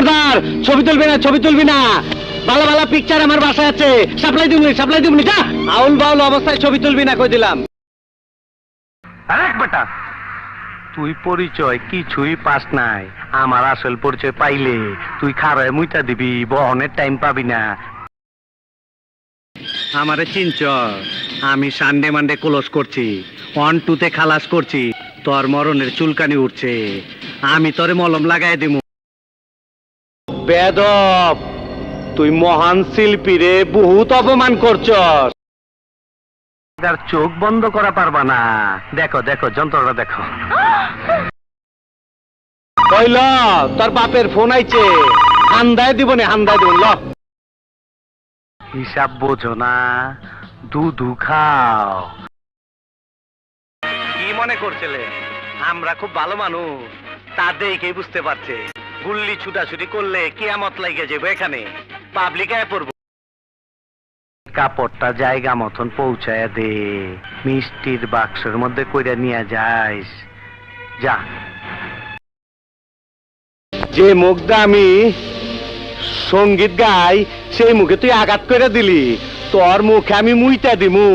খবরদার ছবি তুলবি না ছবি তুলবি না। ভালো ভালো পিকচার আমার বাসায় আছে। সাপ্লাই দিবনি সাপ্লাই দিবনি যা আউল বাউল অবস্থায় ছবি তুলবি না কই দিলাম। আরেক বেটা তুই পরিচয় কিছুই পাস নাই। আমার আসল পরিচয় পাইলে তুই খারায় মুইতা দিবি বহনের টাইম পাবি না। আমারে চিনচ আমি সানডে মানডে ক্লোজ করছি। ওয়ান টুতে খালাস করছি তোর মরণের চুলকানি উঠছে। আমি তোরে মলম লাগাই দিমু। বেদব তুই মহান শিল্পী রে বহুত অপমান করছস। আর চোখ বন্ধ করা পারবা না। দেখো দেখো যন্ত্রটা দেখো। কইল তোর বাপের ফোন আইছে। হান্দায় দিবনি হান্দায় দিব ল। হিসাব বোঝো না দুধু খাও। কি মনে করছিলে? আমরা খুব ভালো মানুষ তা দেখেই বুঝতে পারছে। গুল্লি ছুটাছুটি করলে কিয়ামত লাগে যাবে এখানে। পাবলিক আয় পড়ব। কাপড়টা জায়গা মতন পৌঁছায় দে। মিষ্টির বাক্সের মধ্যে কইরা নিয়ে যাইস। যা। যে মুখটা আমি সংগীত গাই, সেই মুখে তুই আঘাত করে দিলি। তোর মুখে আমি মুইটা দিমু।